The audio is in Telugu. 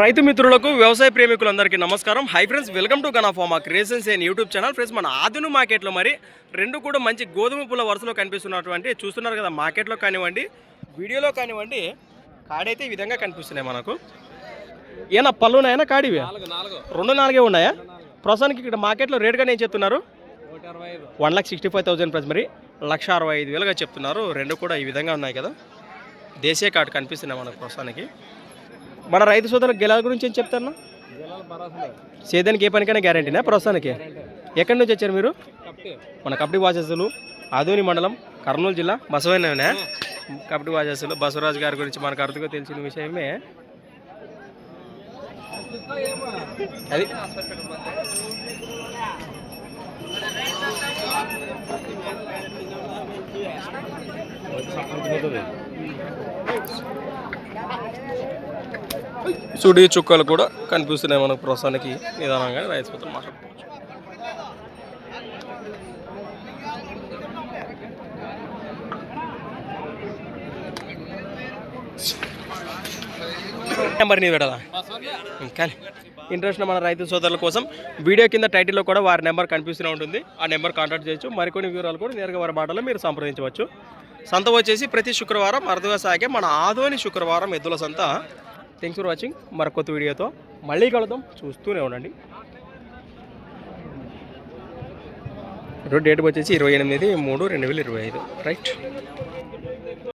రైతు మిత్రులకు వ్యవసాయ ప్రేమికులందరికీ నమస్కారం. Hi friends welcome to గనాఫామా creations and YouTube channel friends మన ఆదును మార్కెట్లో మరి రెండు కూడా మంచి గోధుమ పూల వరుసలో కనిపిస్తున్నటువంటి చూస్తున్నారు కదా మార్కెట్లో కానివ్వండి వీడియోలో కానివ్వండి కాడైతే ఈ విధంగా కనిపిస్తున్నాయి మనకు. ఏనా పళ్ళున్నాయనా కాడివి? రెండు నాలుగే ఉన్నాయా? ప్రస్తుతానికి ఇక్కడ మార్కెట్లో రేటుగా నేను చెప్తున్నారు one lakh sixty five thousand price. మరి లక్ష అరవై ఐదు వేలుగా చెప్తున్నారు. రెండు కూడా ఈ విధంగా ఉన్నాయి కదా. దేశీయ కార్డు కనిపిస్తున్నాయి మనకు ప్రస్తుతానికి. మన రైతు సోదరుల గెలాల గురించి ఏం చెప్తారు సేదానికి ఏ పనికైనా గ్యారంటీనా ప్రస్తుతానికి? ఎక్కడి నుంచి వచ్చారు మీరు? మన కబడ్డీ వాచస్సులు ఆదోని మండలం కర్నూలు జిల్లా బసవైనవినా? కబడ్డీ వాచస్సులు బసవరాజు గారి గురించి మనకు అర్థంగా తెలిసిన విషయమే. అది సుడి చుక్కలు కూడా కనిపిస్తున్నాయి మనకు ప్రస్తుతానికి నిదానంగా రైతు మాట్లాడుకోవచ్చు. నెంబర్ నీ పెడదా కానీ ఇంట్రెస్ట్ మన రైతు సోదరుల కోసం వీడియో కింద టైటిల్లో కూడా వారి నెంబర్ కనిపిస్తూనే ఉంటుంది. ఆ నెంబర్ కాంటాక్ట్ చేయొచ్చు. మరికొన్ని వివరాలు కూడా నేరుగా వారి మాటలో మీరు సంప్రదించవచ్చు. సంత వచ్చేసి ప్రతి శుక్రవారం అరుదుగా సాగే మన ఆదోని శుక్రవారం ఎద్దుల సంత. థ్యాంక్స్ ఫర్ వాచింగ్ మరొక వీడియోతో మళ్ళీ కలుద్దాం. చూస్తూనే ఉండండి. డేట్ వచ్చేసి ఇరవై ఎనిమిది మూడు రెండు వేల ఇరవై ఐదు. రైట్